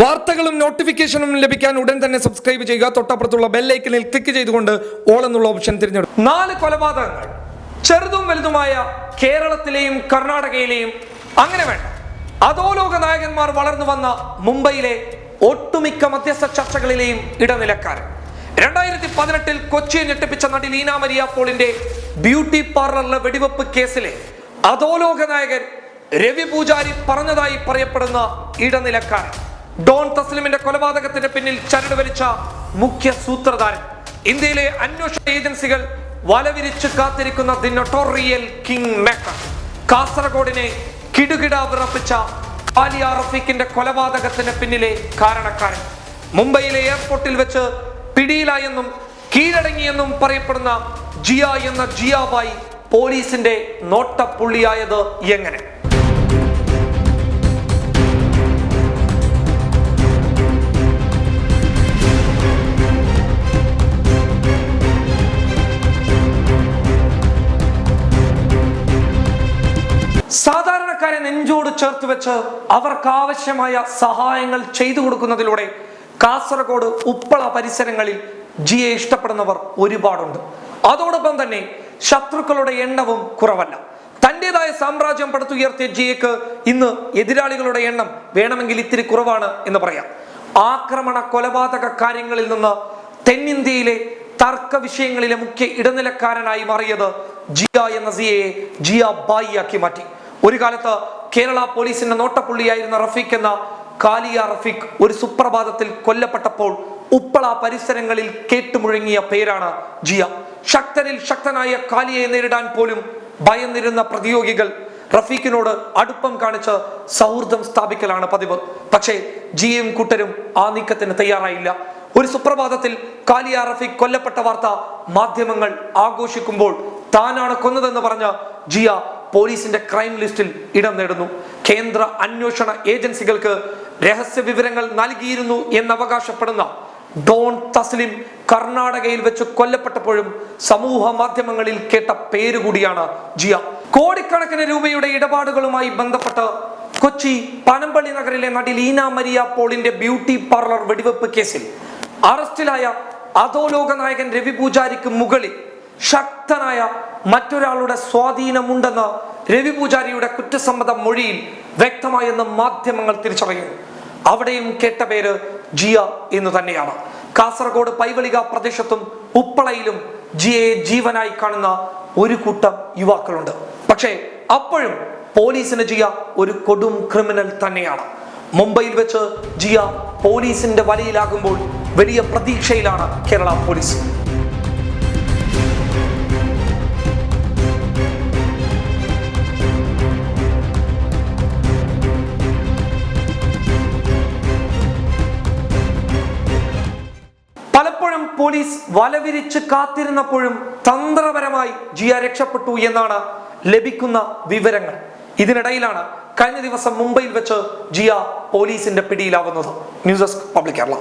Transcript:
വാർത്തകളും നോട്ടിഫിക്കേഷനും ലഭിക്കാൻ ഉടൻ തന്നെ സബ്സ്ക്രൈബ് ചെയ്യുക. തൊട്ടപ്പുറത്തുള്ള ബെല്ലൈക്കനിൽ ക്ലിക്ക് ചെയ്തുകൊണ്ട് ഓൾ എന്നുള്ള ഓപ്ഷൻ തിരഞ്ഞെടുക്കും നാല് കൊലപാതകങ്ങൾ. ചെറുതും വലുതുമായ കേരളത്തിലെയും കർണാടകയിലെയും അങ്ങനെ വേണ്ട. അധോലോക നായകന്മാർ വളർന്നു വന്ന മുംബൈയിലെ ഒട്ടുമിക്ക മധ്യസ്ഥ ചർച്ചകളിലെയും ഇടനിലക്കാരൻ. രണ്ടായിരത്തി പതിനെട്ടിൽ കൊച്ചിയെ ഞെട്ടിപ്പിച്ച നടി ലീന മരിയ പോളിന്റെ ബ്യൂട്ടി പാർലറിലെ വെടിവെപ്പ് കേസിലെ അധോലോക നായകൻ രവി പൂജാരി പറഞ്ഞതായി പറയപ്പെടുന്ന ഇടനിലക്കാരൻ. ഡോൺ തസ്ലിമിന്റെ കൊലപാതകത്തിന് പിന്നിൽ ചരട് വലിച്ച മുഖ്യ സൂത്രധാരൻ. ഇന്ത്യയിലെ അന്വേഷണ ഏജൻസികൾ വലവിരിച്ച് കാത്തിരിക്കുന്ന ദി നൊട്ടോറിയൽ കിങ് മേക്കർ കാസർഗോഡിനെ കിടുകിട വിറപ്പിച്ച ആലിയ റഫീഖിന്റെ കൊലപാതകത്തിന് പിന്നിലെ കാരണക്കാരൻ. മുംബൈയിലെ എയർപോർട്ടിൽ വെച്ച് പിടിയിലായെന്നും കീഴടങ്ങിയെന്നും പറയപ്പെടുന്ന ജിയ എന്ന ജിയാബായി പോലീസിന്റെ നോട്ടപ്പുള്ളിയായത് എങ്ങനെ? സാധാരണക്കാരെ നെഞ്ചോട് ചേർത്ത് വെച്ച് അവർക്ക് ആവശ്യമായ സഹായങ്ങൾ ചെയ്തു കൊടുക്കുന്നതിലൂടെ കാസർഗോഡ് ഉപ്പള പരിസരങ്ങളിൽ ജിയെ ഇഷ്ടപ്പെടുന്നവർ ഒരുപാടുണ്ട്. അതോടൊപ്പം തന്നെ ശത്രുക്കളുടെ എണ്ണവും കുറവല്ല. തന്റേതായ സാമ്രാജ്യം പടുത്തുയർത്തിയ ജിയക്ക് ഇന്ന് എതിരാളികളുടെ എണ്ണം വേണമെങ്കിൽ ഇത്തിരി കുറവാണ് എന്ന് പറയാം. ആക്രമണ കൊലപാതക കാര്യങ്ങളിൽ നിന്ന് തെന്നിന്ത്യയിലെ തർക്ക വിഷയങ്ങളിലെ മുഖ്യ ഇടനിലക്കാരനായി മാറിയത് ജിയ എന്ന സിയെ ജിയ ബായിയാക്കി മാറ്റി. ഒരു കാലത്ത് കേരള പോലീസിന്റെ നോട്ടപ്പുള്ളിയായിരുന്ന റഫീഖ് എന്ന കാലിയ റഫീഖ് ഒരു സുപ്രഭാതത്തിൽ കൊല്ലപ്പെട്ടപ്പോൾ ഉപ്പള പരിസരങ്ങളിൽ കേട്ടുമുഴങ്ങിയ പേരാണ് ജിയ. ശക്തരിൽ ശക്തനായ കാലിയെ നേരിടാൻ പോലും ഭയന്നിരുന്ന പ്രതിയോഗികൾ റഫീഖിനോട് അടുപ്പം കാണിച്ച് സൗഹൃദം സ്ഥാപിക്കലാണ് പതിവ്. പക്ഷേ ജിയും കൂട്ടരും ആ നീക്കത്തിന് തയ്യാറായില്ല. ഒരു സുപ്രഭാതത്തിൽ കാലിയ റഫീഖ് കൊല്ലപ്പെട്ട വാർത്ത മാധ്യമങ്ങൾ ആഘോഷിക്കുമ്പോൾ താനാണ് കൊന്നതെന്ന് പറഞ്ഞ് ജിയ പോലീസിന്റെ ക്രൈം ലിസ്റ്റിൽ ഇടം നേടുന്നു. കേന്ദ്ര അന്വേഷണ ഏജൻസികൾക്ക് രഹസ്യ വിവരങ്ങൾ നൽകിയിരുന്നു എന്നവകാശപ്പെടുന്ന ഡോൺ തസ്ലിം കർണാടകയിൽ വെച്ച് കൊല്ലപ്പെട്ടപ്പോഴും സമൂഹ മാധ്യമങ്ങളിൽ കേട്ട പേര് കൂടിയാണ് ജിയ. കോടിക്കണക്കിന് രൂപയുടെ ഇടപാടുകളുമായി ബന്ധപ്പെട്ട് കൊച്ചി പനമ്പള്ളി നഗറിലെ നടി ലീന മരിയ പോളിന്റെ ബ്യൂട്ടി പാർലർ വെടിവെപ്പ് കേസിൽ അറസ്റ്റിലായ അധോലോക നായകൻ രവി പൂജാരിക്ക് മുകളിൽ ശക്തനായ മറ്റൊരാളുടെ സ്വാധീനമുണ്ടെന്ന് രവി പൂജാരിയുടെ കുറ്റസമ്മത മൊഴിയിൽ വ്യക്തമായെന്ന് മാധ്യമങ്ങൾ തിരിച്ചറിയുന്നു. അവിടെയും കേട്ട പേര് ജിയ എന്ന് തന്നെയാണ്. കാസർഗോഡ് പൈവളിക പ്രദേശത്തും ഉപ്പളയിലും ജിയയെ ജീവനായി കാണുന്ന ഒരു കൂട്ടം യുവാക്കളുണ്ട്. പക്ഷേ അപ്പോഴും പോലീസിന് ജിയ ഒരു കൊടും ക്രിമിനൽ തന്നെയാണ്. മുംബൈയിൽ വെച്ച് ജിയ പോലീസിന്റെ വലയിലാകുമ്പോൾ വലിയ പ്രതീക്ഷയിലാണ് കേരള പോലീസ്. പോലീസ് വലവിരിച്ച് കാത്തിരുന്നപ്പോഴും തന്ത്രപരമായി ജിയ രക്ഷപ്പെട്ടു എന്നാണ് ലഭിക്കുന്ന വിവരങ്ങൾ. ഇതിനിടയിലാണ് കഴിഞ്ഞ ദിവസം മുംബൈയിൽ വെച്ച് ജിയ പോലീസിന്റെ പിടിയിലാവുന്നത്. News desk public Kerala.